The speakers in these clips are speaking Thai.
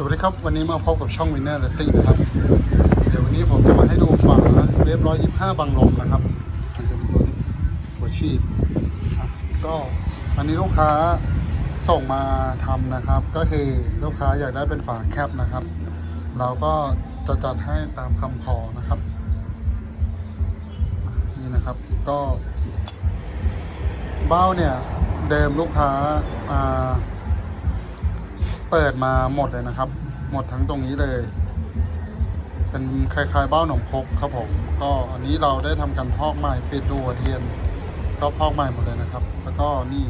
สวัสดีครับ วันนี้มาพบกับช่องวินเนอร์เลสซิ่งนะครับ เดี๋ยววันนี้ผมจะมาให้ดูฝาเวฟร้อยยี่ห้าบังลมนะครับมันจะเป็นตัวนี้หัวชีพก็อันนี้ลูกค้าส่งมาทำนะครับ ก็คือลูกค้าอยากได้เป็นฝาแคปนะครับ เราก็จะจัดให้ตามคำขอนะครับ นี่นะครับก็เบ้าเนี่ยเดิมลูกค้าอ่า เปิดมาหมดเลยนะครับ หมดทั้งตรงนี้เลย เป็นคล้ายๆเบ้าหนมคกครับผม ก็อันนี้เราได้ทำการพอกใหม่ปิดดูหัวเทียนก็พอกใหม่หมดเลยนะครับ แล้วก็นี่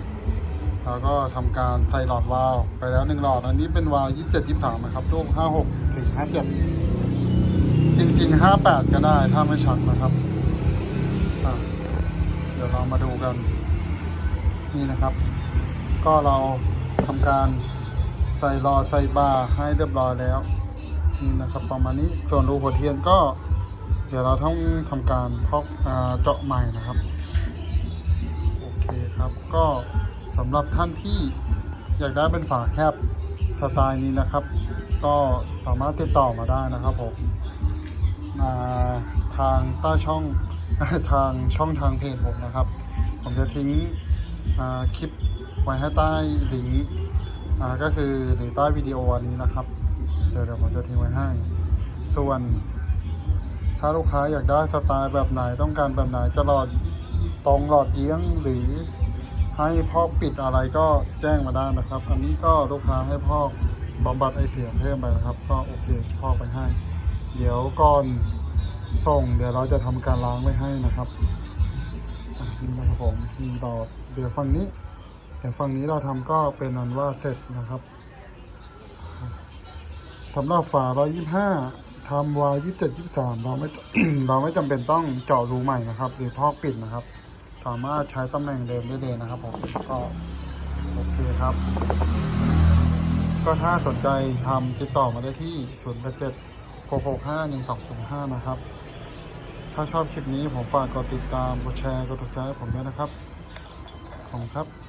เราก็ทำการใส่หลอดวาล์วไปแล้วหนึ่งหลอด อันนี้เป็นวาล์วยี่สิบเจ็ดยี่สามนะครับลูกห้าหกถึงห้าเจ็ดจริงๆห้าแปดก็ได้ถ้าไม่ชักนะครับเดี๋ยวเรามาดูกัน นี่นะครับ ก็เราทำการ ใส่หลอใส่บาให้เรียบร้อยแล้วนี่นะครับประมาณนี้ส่วนรูหัวเทียนก็ เดี๋ยวเราต้องทำการพอกเจาะใหม่นะครับโอเคครับก็สำหรับท่านที่อยากได้เป็นฝาแคบสไตล์นี้นะครับ ก็สามารถติดต่อมาได้นะครับผมอ่าทางใต้ช่องทางช่องทางเพจผมนะครับ ผมจะทิ้งคลิปไว้ให้ใต้ลิงก์ อ่าก็คือหรือใต้วิดีโออันนี้นะครับ เดี๋ยวเดี๋ยวผมจะทิ้งไว้ให้ ส่วน ถ้าลูกค้าอยากได้สไตล์แบบไหนต้องการแบบไหนจะหลอดตรงหลอดเยี้ยงหรือให้พอกปิดอะไรก็แจ้งมาได้นะครับ อันนี้ก็ลูกค้าให้พอกบำบัดไอเสียเพิ่มไปนะครับ ก็โอเคพอกไปให้ เดี๋ยวก่อนส่ง เดี๋ยวเราจะทำการล้างไว้ให้นะครับอะนี่นะครับผมมีหลอดเดี๋ยวฝั่งนี้ เดี๋ยวฝั่งนี้เราทำก็เป็นอันว่าเสร็จนะครับสำหรับฝา125ทำวาล์ว27 23เราไม่เราไม่จำเป็นต้องเจาะรูใหม่นะครับ หรือพอกปิดนะครับ สามารถใช้ตำแหน่งเดิมได้เลยนะครับผมก็โอเคครับ ก็ถ้าสนใจทำติดต่อมาได้ที่087 665 1205นะครับ ถ้าชอบคลิปนี้ผมฝากกดติดตามกดแชร์กดถูกใจให้ผมด้วยนะครับขอบคุณครับ